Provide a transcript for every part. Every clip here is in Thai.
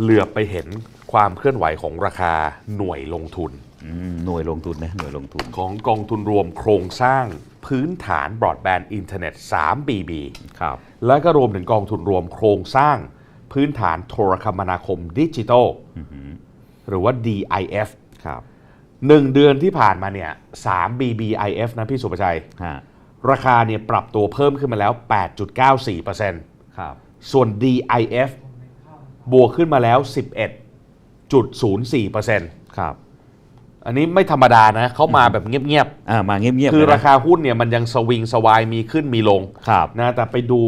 เหลือบไปเห็นความเคลื่อนไหวของราคาหน่วยลงทุนอืมหน่วยลงทุนนะหน่วยลงทุน ของกองทุนรวมโครงสร้างพื้นฐานบรอดแบนด์อินเทอร์เน็ต 3BB ครับ และก็รวมถึงกองทุนรวมโครงสร้างพื้นฐานโทรคมนาคมดิจิทัลหรือว่า DIF ครับหนึ่งเดือนที่ผ่านมาเนี่ย 3BBIF นะพี่สุประชัยฮะราคาเนี่ยปรับตัวเพิ่มขึ้นมาแล้ว 8.94%ครับ ส่วน DIF บวกขึ้นมาแล้ว 11.04%ครับ อันนี้ไม่ธรรมดานะเขามาแบบเงียบอ่ามาเงียบๆๆคือเลยนะราคาหุ้นเนี่ยมันยังสวิงสวายมีขึ้นมีลงครับ นะแต่ไปดู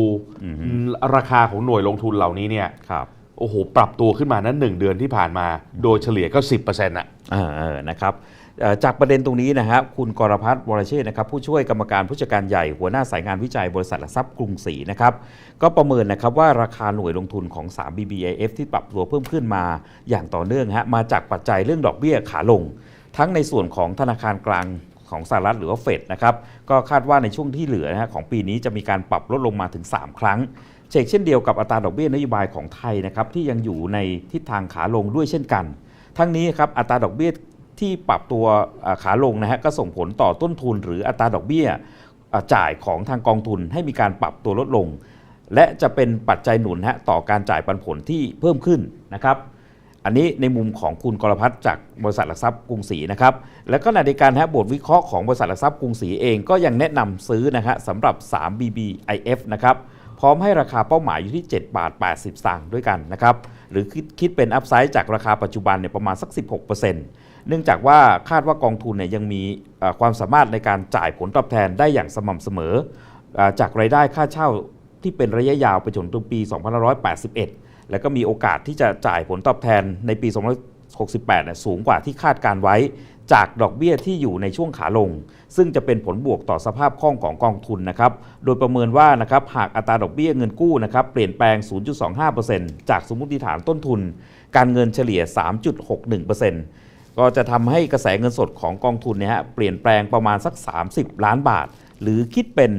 ราคาของหน่วยลงทุนเหล่านี้เนี่ยครับ โอ้โหปรับตัวขึ้นมานั้นหนึ่งเดือนที่ผ่านมา โดยเฉลี่ยก็ 10%อะเออเออนะครับเอ่อ จากประเด็นตรงนี้นะครับคุณกรพัฒน์วรเชษฐ์นะครับผู้ช่วยกรรมการผู้จัดการใหญ่หัวหน้าสายงานวิจัยบริษัทหลักทรัพย์กรุงศรีนะครับก็ประเมินนะครับว่าราคาหน่วยลงทุนของ 3 BBIF ที่ปรับตัวเพิ่มขึ้นมาอย่างต่อเนื่องฮะมาจากปัจจัยเรื่องดอกเบี้ยขาลง ทั้งในส่วนของธนาคารกลางของสหรัฐหรือว่าเฟดนะครับก็คาดว่าในช่วงที่เหลือนะฮะของปีนี้จะมีการปรับลดลงมาถึง 3 ครั้งเชกเช่นเดียวกับอัตราดอกเบี้ยนโยบายของไทยนะครับที่ยังอยู่ในทิศทางขาลงด้วยเช่นกัน ทั้งนี้ครับอัตราดอกเบี้ย ที่ปรับตัวขาลงนะฮะก็ส่งผลต่อต้นทุนหรืออัตราดอกเบี้ยจ่ายของทางกองทุนให้มีการปรับตัวลดลง และจะเป็นปัจจัยหนุนฮะต่อการจ่ายปันผลที่เพิ่มขึ้นนะครับ อันนี้ในมุมของคุณกรพัฒน์จากบริษัทหลักทรัพย์กรุงศรีนะครับ แล้วก็ในดีกันฮะบทวิเคราะห์ของบริษัทหลักทรัพย์กรุงศรีเองก็ยังแนะนำซื้อนะฮะสำหรับ 3 BBIF นะครับพร้อมให้ราคาเป้าหมายอยู่ที่ 7 บาท 80สตางค์ด้วยกันนะครับหรือคิดคิดเป็นอัพไซด์จากราคาปัจจุบันเนี่ยประมาณสัก 16%เนื่องจากว่าคาดว่ากองทุนเนี่ยยังมีความสามารถในการจ่ายผลตอบแทนได้อย่างสม่ำเสมอ จากรายได้ค่าเช่าที่เป็นระยะยาวไปจนถึงปี 2581 แล้วก็มีโอกาสที่จะจ่ายผลตอบแทนในปี 2568เนี่ยสูงกว่าที่คาดการไว้ จากดอกเบี้ยที่อยู่ในช่วงขาลง ซึ่งจะเป็นผลบวกต่อสภาพคล่องของกองทุนนะครับ โดยประเมินว่านะครับหากอัตราดอกเบี้ยเงินกู้นะครับเปลี่ยนแปลง 0.25%จากสมมติฐานต้นทุน การเงินเฉลี่ย 3.61% ก็จะทำให้กระแสเงินสดของกองทุนเนี่ยฮะเปลี่ยนแปลงประมาณสัก 30 ล้านบาท หรือคิดเป็น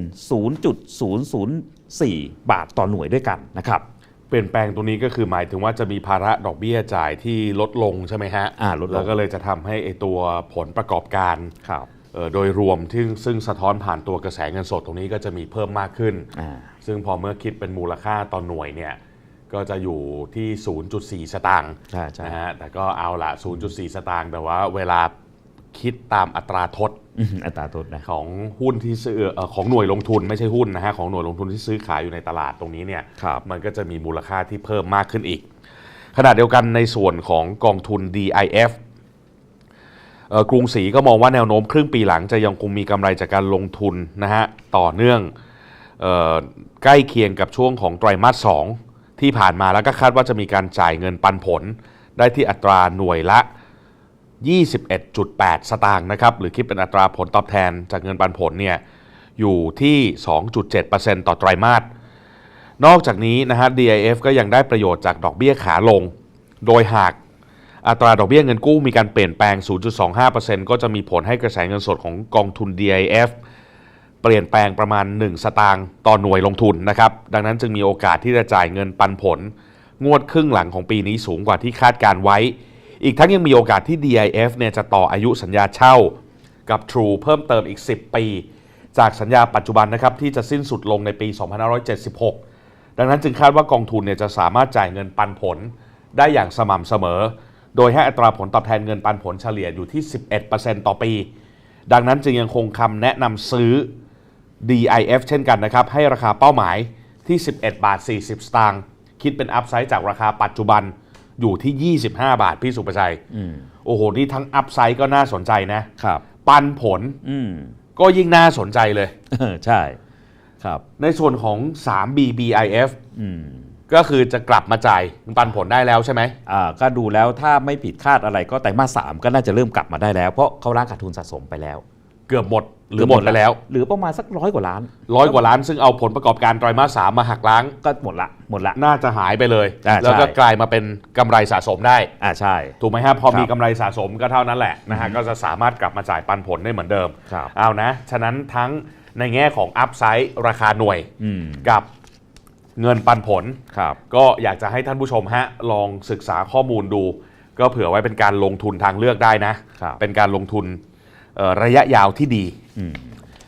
0.004 บาทต่อหน่วยด้วยกันนะครับเปลี่ยนแปลงตรงนี้ก็คือหมายถึงว่าจะมีภาระดอกเบี้ยจ่ายที่ลดลงใช่ไหมฮะอ่าลดลง แล้วก็เลยจะทำให้ไอตัวผลประกอบการครับ เอ่อโดยรวมที่ซึ่งสะท้อนผ่านตัวกระแสเงินสดตรงนี้ก็จะมีเพิ่มมากขึ้น อ่า ซึ่งพอเมื่อคิดเป็นมูลค่าต่อหน่วยเนี่ย ก็จะอยู่ที่ 0.4 สตางค์ใช่ใช่นะฮะแต่ก็เอาละ 0.4 สตางค์แต่ว่าเวลาคิดตามอัตราทดอืมอัตราโทษนะของหุ้นที่ซื้อเอ่อของหน่วยลงทุนไม่ใช่หุ้นนะฮะของหน่วยลงทุนที่ซื้อขายอยู่ในตลาดตรงนี้เนี่ยครับมันก็จะมีมูลค่าที่เพิ่มมากขึ้นอีก ขณะเดียวกันในส่วนของกองทุน DIF เอ่อกรุงศรีก็มองว่าแนวโน้มครึ่งปีหลังจะยังคงมีกำไรจากการลงทุนนะฮะต่อเนื่องเออใกล้เคียงกับช่วงของไตรมาส2 ที่ผ่านมาแล้วก็คาดว่าจะมีการจ่ายเงินปันผล ได้ที่อัตราหน่วยละ 21.8 สตางค์นะครับหรือคิดเป็นอัตราผลตอบแทนจากเงินปันผลเนี่ยอยู่ที่ 2.7%ต่อไตรมาสนอกจากนี้นะฮะ DIF ก็ยังได้ประโยชน์จากดอกเบี้ยขาลง โดยหากอัตราดอกเบี้ยเงินกู้มีการเปลี่ยนแปลง 0.25%ก็จะมีผลให้กระแสเงินสดของกองทุน DIF เปลี่ยนแปลงประมาณ 1 สตางค์ต่อหน่วยลงทุนนะครับ ดังนั้นจึงมีโอกาสที่จะจ่ายเงินปันผล งวดครึ่งหลังของปีนี้สูงกว่าที่คาดการไว้ อีกทั้งยังมีโอกาสที่ DIF เนี่ยจะต่ออายุสัญญาเช่า กับ True เพิ่มเติมอีก 10 ปี จากสัญญาปัจจุบันนะครับที่จะสิ้นสุดลงในปี 2576 ดังนั้นจึงคาดว่ากองทุนเนี่ยจะสามารถจ่ายเงินปันผลได้อย่างสม่ำเสมอ โดยให้อัตราผลตอบแทนเงินปันผลเฉลี่ยอยู่ที่ 11%ต่อปี ดังนั้นจึงยังคงคำแนะนำซื้อ DIF เช่นกันนะครับ ให้ราคาเป้าหมายที่ 11 บาท 40 สตางค์คิดเป็นอัพไซด์จากราคาปัจจุบันอยู่ที่ 25 บาท พี่สุประชัยโอ้โห นี่ทั้งอัพไซด์ก็น่าสนใจนะครับ ปันผลอืมก็ยิ่งน่าสนใจเลยเออใช่ ครับ ในส่วนของ 3BBIF อืมก็คือจะกลับมาจ่ายปันผลได้แล้วใช่ไหมอ่าก็ดูแล้วถ้าไม่ผิดคาดอะไรก็ไตรมาสสามก็น่าจะเริ่มกลับมาได้แล้ว เพราะเขาล้างขาดทุนสะสมไปแล้ว เกือบหมดหรือหมดไปแล้วเหลือประมาณสักร้อยกว่าล้านร้อยกว่าล้าน ซึ่งเอาผลประกอบการไตรมาสสามมาหักล้างก็หมดละหมดละ น่าจะหายไปเลย อ่าแล้วก็ใช่ กลายมาเป็นกำไรสะสมได้ อ่าใช่ ถูกไหมฮะพอครับมีกำไรสะสมก็เท่านั้นแหละนะฮะก็จะสามารถกลับมาจ่ายปันผลได้เหมือนเดิมครับเอานะ ฉะนั้นทั้งในแง่ของอัพไซด์ราคาหน่วยอืม กับเงินปันผล ครับ ก็อยากจะให้ท่านผู้ชมฮะลองศึกษาข้อมูลดู ก็เผื่อไว้เป็นการลงทุนทางเลือกได้นะ ครับ เป็นการลงทุนเอ่อ ระยะยาวที่ดี